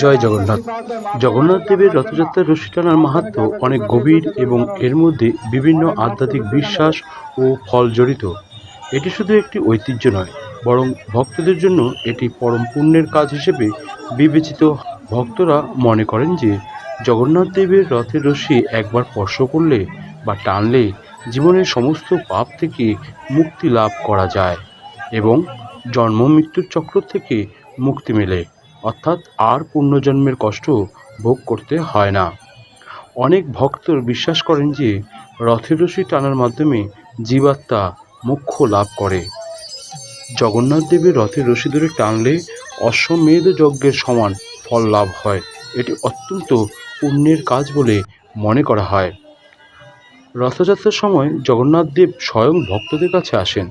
জয় জগন্নাথ। জগন্নাথ দেবের রথযাত্রার রশি টানার মাহাত্ম্য অনেক গভীর এবং এর মধ্যে বিভিন্ন আধ্যাত্মিক বিশ্বাস ও ফল জড়িত। এটি শুধু একটি ঐতিহ্য নয়, বরং ভক্তদের জন্য এটি পরম পুণ্যের কাজ হিসেবে বিবেচিত। ভক্তরা মনে করেন যে জগন্নাথ দেবের রথের রশি একবার স্পর্শ করলে বা টানলে জীবনের সমস্ত পাপ থেকে মুক্তি লাভ করা যায় এবং জন্ম মৃত্যুর চক্র থেকে মুক্তি মেলে। অর্থাৎ আর পুনর্জন্মের কষ্ট ভোগ করতে হয় না। অনেক ভক্ত বিশ্বাস করেন যে, রথের রশি টানার মাধ্যমে জীবাত্মা মোক্ষ লাভ করে। জগন্নাথ দেবের রথের রশি ধরে টানলে অশ্বমেধ যজ্ঞের সমান ফল লাভ হয়। এটি অত্যন্ত পুণ্যের কাজ বলে মনে করা হয়। রথযাত্রার সময় জগন্নাথ দেব স্বয়ং ভক্তদের কাছে আসেন।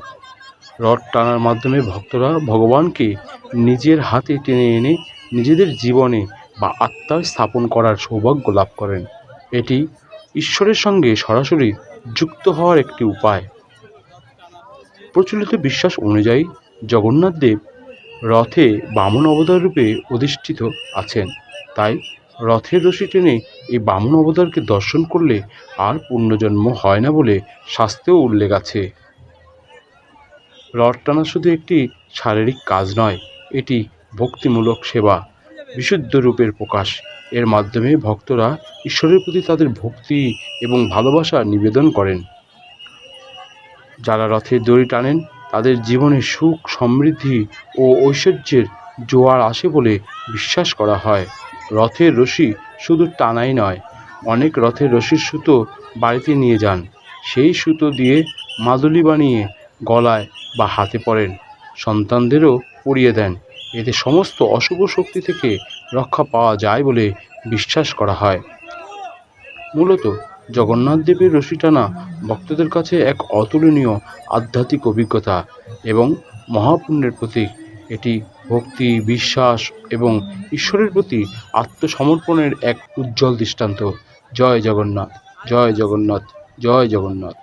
রথ টানার মাধ্যমে ভক্তরা ভগবানকে নিজের হাতে টেনে এনে নিজেদের জীবনে বা আত্মায় স্থাপন করার সৌভাগ্য লাভ করেন। এটি ঈশ্বরের সঙ্গে সরাসরি যুক্ত হওয়ার একটি উপায়। প্রচলিত বিশ্বাস অনুযায়ী জগন্নাথ দেব রথে বামন অবতার রূপে অধিষ্ঠিত আছেন। তাই রথের রশি টেনে এই বামন অবতারকে দর্শন করলে আর পুণ্যজন্ম হয় না বলে শাস্ত্রেও উল্লেখ আছে। রথ টানা শুধু একটি শারীরিক কাজ নয়, এটি ভক্তিমূলক সেবা, বিশুদ্ধ রূপের প্রকাশ। এর মাধ্যমে ভক্তরা ঈশ্বরের প্রতি তাদের ভক্তি এবং ভালোবাসা নিবেদন করেন। যারা রথের দড়ি টানেন, তাদের জীবনে সুখ, সমৃদ্ধি ও ঐশ্বর্যের জোয়ার আসে বলে বিশ্বাস করা হয়। রথের রশি শুধু টানাই নয়, অনেক রথের রশির সুতো বাড়িতে নিয়ে যান। সেই সুতো দিয়ে মাদুলি বানিয়ে গলায় বা হাতে পরেন। সন্তানদেরও পরিয়ে দেন। এতে সমস্ত অশুভ শক্তি থেকে রক্ষা পাওয়া যায় বলে বিশ্বাস করা হয়। মূলত জগন্নাথ দেবের রশি টানা ভক্তদের কাছে এক অতুলনীয় আধ্যাত্মিক অভিজ্ঞতা এবং মহাপুণ্যের প্রতীক। এটি ভক্তি, বিশ্বাস এবং ঈশ্বরের প্রতি আত্মসমর্পণের এক উজ্জ্বল দৃষ্টান্ত। জয় জগন্নাথ জয় জগন্নাথ জয় জগন্নাথ।